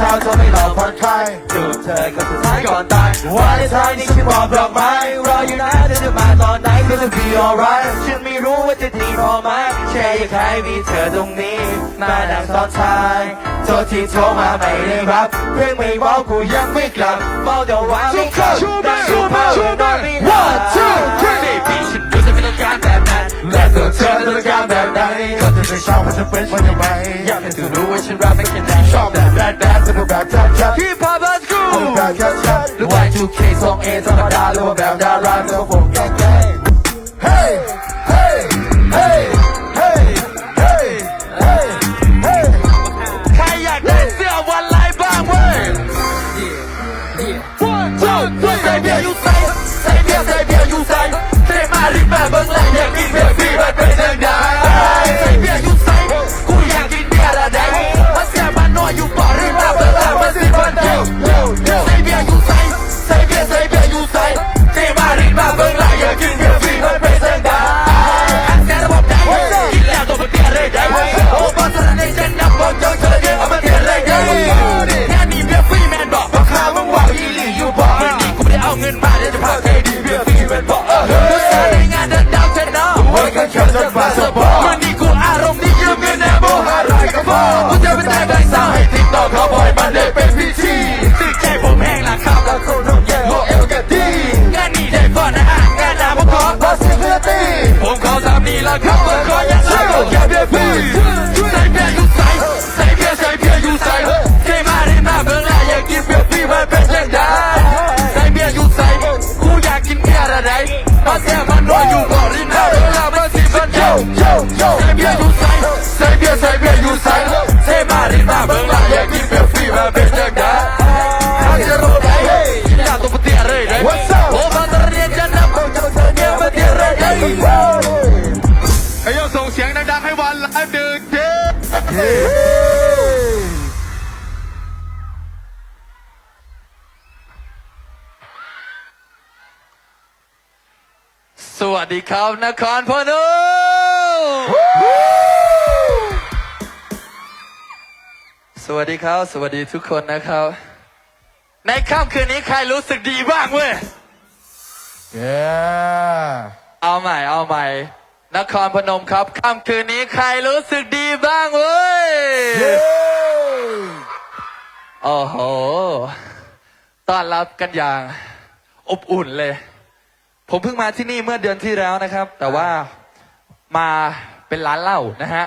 เช้าเธอไม่หลอกผ่อนคลายจูบเธอก็สุดท้ายก่อนตายวันในท้ายนี้ฉันมอบดอกไม้รออยู่นะเธอจะมาตอนไหนก็จะ be alright ฉันไม่รู้ว่าจะดีพอไหมแค่อยากให้มีเธอตรงนี้ มานั่งตอนท้ายโทษที่โทรมาไม่ได้รับเพื่อนไม่บอกกูยังไม่กลับเมาแต่ว่าไม่กลับนั่งอยู่เมาโดนไม่ได้ One two three พี่ฉันรู้จะไม่ต้องการแบบนั้นและตัวเธอต้องการแบบไหนก็เธอจะชอบมันจะเป็นมันยังไงอยากให้เธอรู้ว่าฉันรัก 2K สอง A ธรรมดาหรือว่าแบบดาราหรือว่าผมแก่แส่งเสียงดังๆให้วันไลฟ์ดึกเย้สวัสดีครับนครพนมสวัสดีครับ สวัสดีทุกคนนะครับ ในค่ำคืนนี้ใครรู้สึกดีบ้างเว้ยเย้เอาใหม่ เอาใหม่ นครพนมครับค่ำคืนนี้ใครรู้สึกดีบ้างเว้ยโอ้โหต้อนรับกันอย่างอบอุ่นเลย ผมเพิ่งมาที่นี่เมื่อเดือนที่แล้วนะครับ แต่ว่ามาเป็นร้านเหล้านะฮะ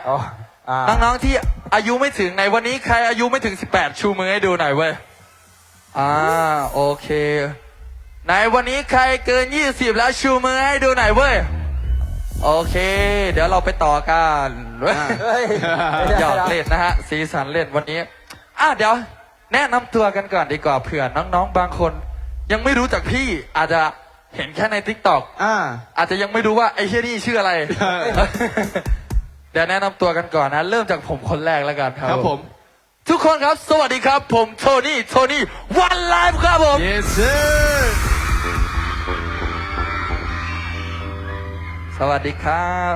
น้องๆที่อายุไม่ถึงในวันนี้ใครอายุไม่ถึง 18 ชูมือให้ดูหน่อยเว้ยอ่าโอเค ในวันนี้ใครเกิน 20 แล้วชูมือให้ดูหน่อยเว้ย โอเค เดี๋ยวเราไปต่อกันเว้ยหยอกเล่นนะฮะ สีสันเล่นวันนี้ อะเดี๋ยว แนะนำตัวกันก่อนดีกว่าเผื่อน้องๆบางคน ยังไม่รู้จักพี่อาจจะเห็นแค่ในทิกตอกอ่า อาจจะยังไม่รู้ว่าไอ้เฮียนี่ชื่ออะไรเดี๋ยวแนะนำตัวกันก่อนนะ เริ่มจากผมคนแรกแล้วกันครับ ครับผม ทุกคนครับ สวัสดีครับ ผมโทนี่ โทนี่วันไลฟ์ครับผม yes sir วัสดีครับ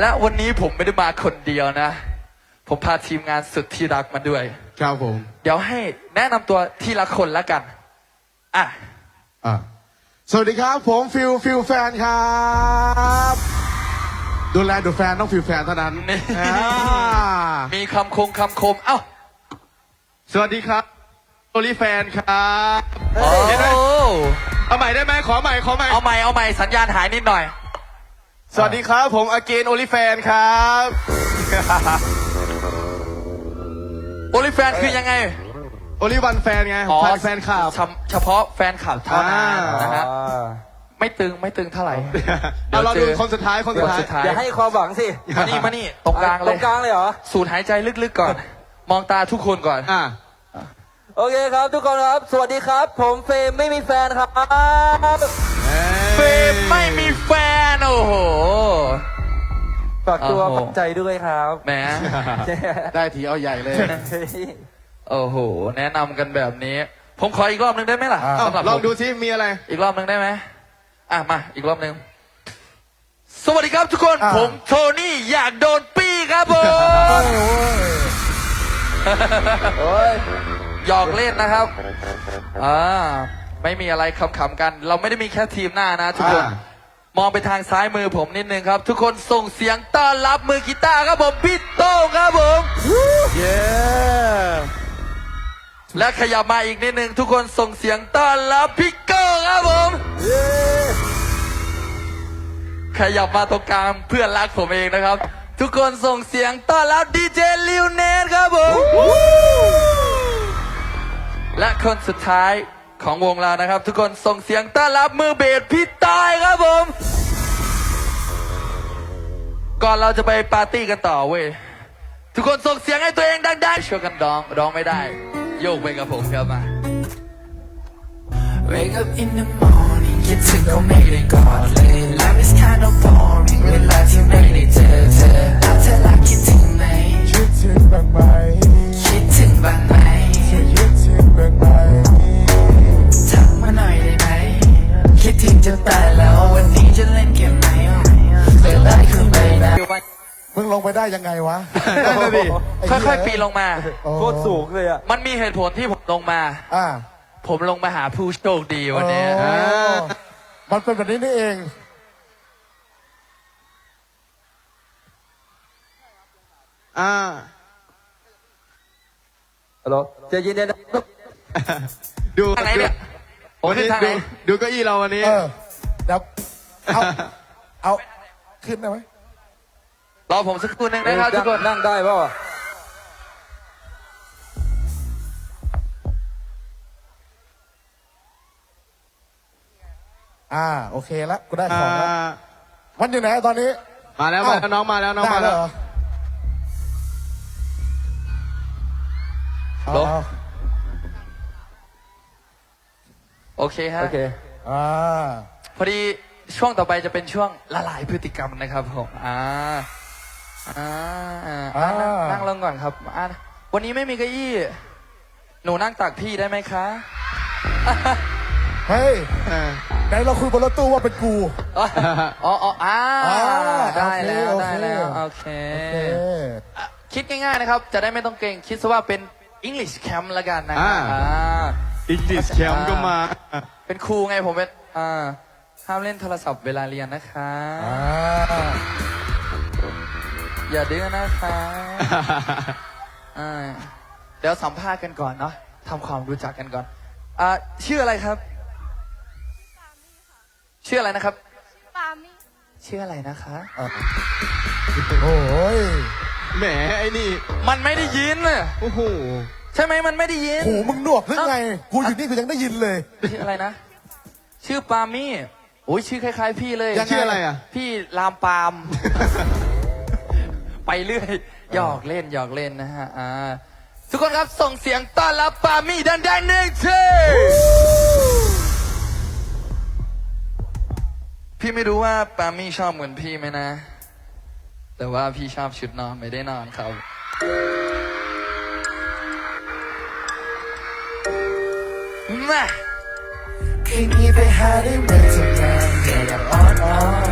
และวันนี้ผมไม่ได้มาคนเดียวนะ ผมพาทีมงานสุดที่รักมาด้วย ครับผม เดี๋ยวให้แนะนำตัวทีละคนแล้วกัน อะ อ่าสวัสดีครับผมฟิลฟิลแฟนครับ ดูแลดูแฟนต้องฟิลแฟนเท่านั้นนี่ อ่ามีคำคงคำคม เอ้า สวัสดีครับโอลิแฟนครับโอ้ เห็นไหมเอาใหม่ได้ไหมขอใหม่ขอใหม่เอาใหม่เอาใหม่สัญญาณหายนิดหน่อย สวัสดีครับ ผมอเกนโอลิแฟนครับโอลิแฟนคือยังไงโอลิวันแฟนไงอ๋อแฟนแฟนคลับ เฉพเฉพาะแฟนข่าวเท่านั้นอ่าน นะฮะไม่ตึงไม่ตึงเท่าไหร่ เอาเราเดี๋ดูยวเจอคนสุดท้ายคนสุดท้ายคนสุดท้าย อย่าให้ความหวังสิมานี่มานี่ตรงกลางเลตรยงกลางเลยเหรอ สูดหายใจลึกๆก่อน มองตาทุกคนก่อน อ่าโอเคครับทุกคนครับ สวัสดีครับ ผมเฟรมไม่มีแฟนครับ เฟรมไม่มีแฟน โอ้โห ฝากตัวโอ้โห ฝากใจด้วยครับแหม ได้ทีเอาใหญ่เลยโอ้โห แนะนำกันแบบนี้ ผมขออีกรอบหนึ่งได้ไหมล่ะเอ้าสำหรับลองผม ดูซิมีอะไร อีกรอบหนึ่งได้ไหมอะ มา อีกรอบหนึ่ง สวัสดีครับทุกคน อ่าผมโทนี่อยากโดนปี้ครับผมเโอ้ย หยอกเล่นนะครับ อ่า ไม่มีอะไรขำๆกัน เราไม่ได้มีแค่ทีมหน้านะทุกคน อ่า มองไปทางซ้ายมือผมนิดนึงครับ ทุกคนส่งเสียงต้อนรับมือกีตาร์ครับผมพี่โต้งครับผมเย้และขยับมาอีกนิดนึง ทุกคนส่งเสียงต้อนรับพี่โก้ครับผมขยับมาตรงกลางเพื่อนรักผมเองนะครับ ทุกคนส่งเสียงต้อนรับดีเจลิวเนทครับผมและคนสุดท้าย ของวงเรานะครับ ทุกคนส่งเสียงต้อนรับมือเบสพี่ตายครับผม ก่อนเราจะไปปาร์ตี้กันต่อเว้ย ทุกคนส่งเสียงให้ตัวเองดังๆช่วยกันร้องร้องไม่ได้ โยกไปกับผมครับมา Wake up in the morning คิดถึงก็ไม่ได้กอดเลย Life is kind of boring เวลาที่ไม่ได้เจอเธอเอาเธอละคิดถึงไหมคิดถึงบ้างไหมคิดถึงบ้างไหมคิดถึงบ้างไหม ถึงจะตายแล้ววันนี้จะเล่นเกมไหมเวลาขึ้นไปนะมึงลงไปได้ยังไงวะ นั่นน่ะดิค่อยๆปีนลงมา โคตรสูงเลยอะ มันมีเหตุผลที่ผมลงมา อ่าผมลงมาหาผู้โชคดีวันนี้อ๋อมันเป็นแบบนี้นี่เอง อ่าฮัลโหลใจะยินเย็นๆนะดูทางไหนเนี่ย ดูวันนี้ทางไหนดูดูเก้าอี้เราวันนี้ เออเดี๋ยวเอาเอาขึ้นได้ไหมรอผมสักครู่หนึงนะครับทุกคนนั่งได้เปล่าอ่า โอเคแล้วกูได้อ่ของแล้วามันอยู่ไหนตอนนี้ มาแล้วเอ้ามาแล้วน้องมาแล้วน้องมาได้แล้วเหรอเอาโลเอา โอเคฮะ โอเค อ่า พอดีช่วงต่อไปจะเป็นช่วงละลายพฤติกรรมนะครับผมอ่าอ่าอ่าอ่า นั่งนั่งลงก่อนครับอ่าวันนี้ไม่มีเก้าอี้ หนูนั่งตักพี่ได้ไหมคะเฮ้ย อ่า ไหนเราคุยบนรถตู้ว่าเป็นกู อ๋ออ๋ออ๋ออ่าอ่าได้แล้วโอเคได้แล้วโอโอเค เค เอออะคิดง่ายๆนะครับ จะได้ไม่ต้องเกรงคิดซะว่าเป็น English Camp ละกันนะคอ่ารับอ่าอี กดิสแคมก็มา เป็นครูไงผมเป็นอ่าห้ามเล่นโทรศัพท์เวลาเรียนนะคะอ่าอย่าดื้อนะคะอ่าเดี๋ยวสัมภาษณ์กันก่อนเนาะทำความรู้จักกันก่อนอ่าชื่ออะไรครับ ชื่ออะไรนะครับ ปามี่ชื่ออะไรนะคะ โอ้ย แหมไอ้นี่มันไม่ได้ยินน่ะโอ้โหใช่ไหมมันไม่ได้ยิน หูมึงหนวกหรือไง กูอยู่นี่กูยังได้ยินเลย ชื่ออะไรนะ ชื่อปามี่โอ้ยชื่อคล้ายๆ พี่เลยยังไง ชื่ออะไรอะ พี่ลามปาม ไปเรื่อยหยอกเล่นหยอกเล่นนะฮะอ่าทุกคนครับส่งเสียงต้อนรับปามี่ดังๆหนึ่งทีพี่ไม่รู้ว่าปามี่ชอบเหมือนพี่ไหมนะ แต่ว่าพี่ชอบชุดนอนไม่ได้นอนครับ มา คืนนี้ไปหาได้เหมทำงานเหนื่อยกับอ่อนอ่อน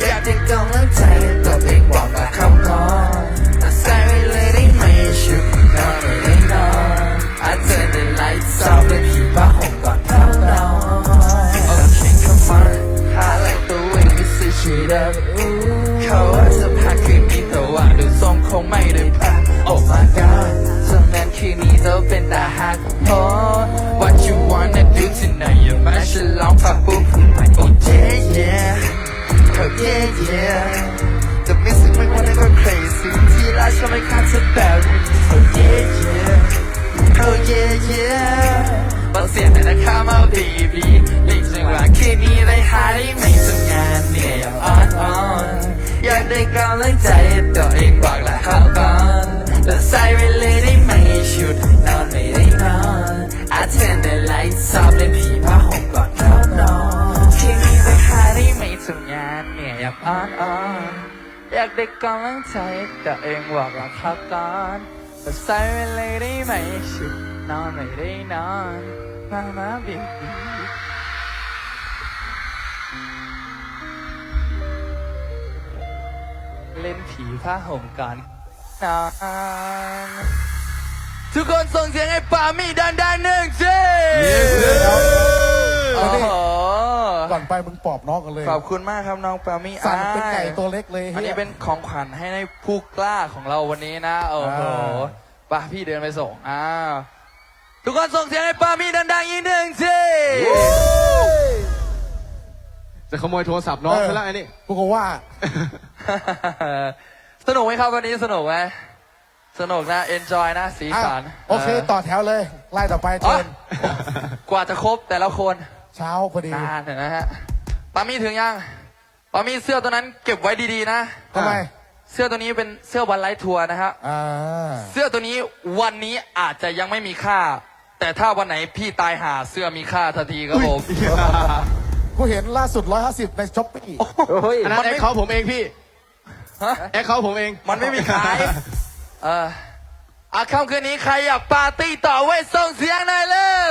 อยากจะกำลังใจตัวเองบอกกับคำนอน ได้ได้ไหมทำงานเหนื่อยอย่างอ่อนอ่อนอยากได้กำลังใจตัวเองบอกละเข้าก่อนแต่ใส่ไปเลยได้ไหมชุดนอนไม่ได้นอนอาเทนได้ไลท์ซอบเล่นผีผ้าห่มก่อนเข้านอนคืนนี้ได้หาได้ไหมทำงานเหนื่อยอย่างอ่อนอ่อนอยากได้กำลังใจตัวเองบอกละเข้าก่อนแต่ใส่ไปเลยได้ไหมชุดนอนไม่ได้นอนมามาบี เล่นผีผ้าห่มก่อนนอนทุกคนส่งเสียงให้ปามี่ดังๆหนึ่งสิเอาโอ้ดิโหก่อนไปมึงปอบน้องกันเลย ขอบคุณมากครับน้องปามี่สั่นเป็นอ่าไก่ตัวเล็กเลยอันนี้เป็นของขวัญให้ในผู้กล้าของเราวันนี้นะโอ้โหอ่าไป่ะพี่เดินไปส่งอ้าวทุกคนส่งเสียงให้ปามี่ดังๆอีกหนึ่งสิจะขโมยโทรศัพท์น้องไปแล้วไอ้นี่กูก็ว่า สนุกไหมครับวันนี้สนุกไหมสนุกนะ enjoy นะ สีอะสันโอเค ต่อแถวเลย ไล่ต่อไปอ๋อเชิญกว่าจะครบแต่ละคนเช้าพอดีนานเห็นนะฮะปามี่ถึงยังปามี่เสื้อตัวนั้นเก็บไว้ดีๆนะ ทำไมเสื้อตัวนี้เป็นเสื้อวันไลท์ทัวร์นะฮะ อ่าเสื้อตัวนี้วันนี้อาจจะยังไม่มีค่า แต่ถ้าวันไหนพี่ตายหาเสื้อมีค่าทันทีครับผมกูเห็นล่าสุด 150 ในช้อปปี้เฮ้ยอันนั้นแอคเขาผมเองพี่ ฮะ แอคเขาผมเองมันไม่มีขาย เอออาค่ำคืนนี้ใครอยากปาร์ตี้ต่อไว้ส่งเสียงหน่อยเร็ว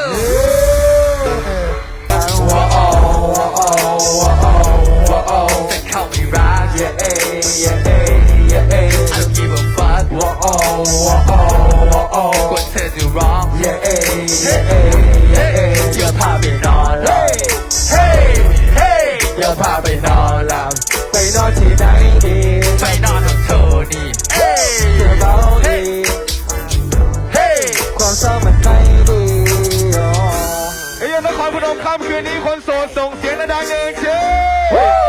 แต่เขาไม่รัก yeah yeah yeah I don't give a fuck กว่าเธอจะร้อง yeah yeah กับเธอนี่เธอเบาดี hey ความเศร้ามันไม่ดีอ๋อไอ้ยนครพนมค่ำคืนนี้คนโสดส่งเสียงดังๆหนึ่งเชี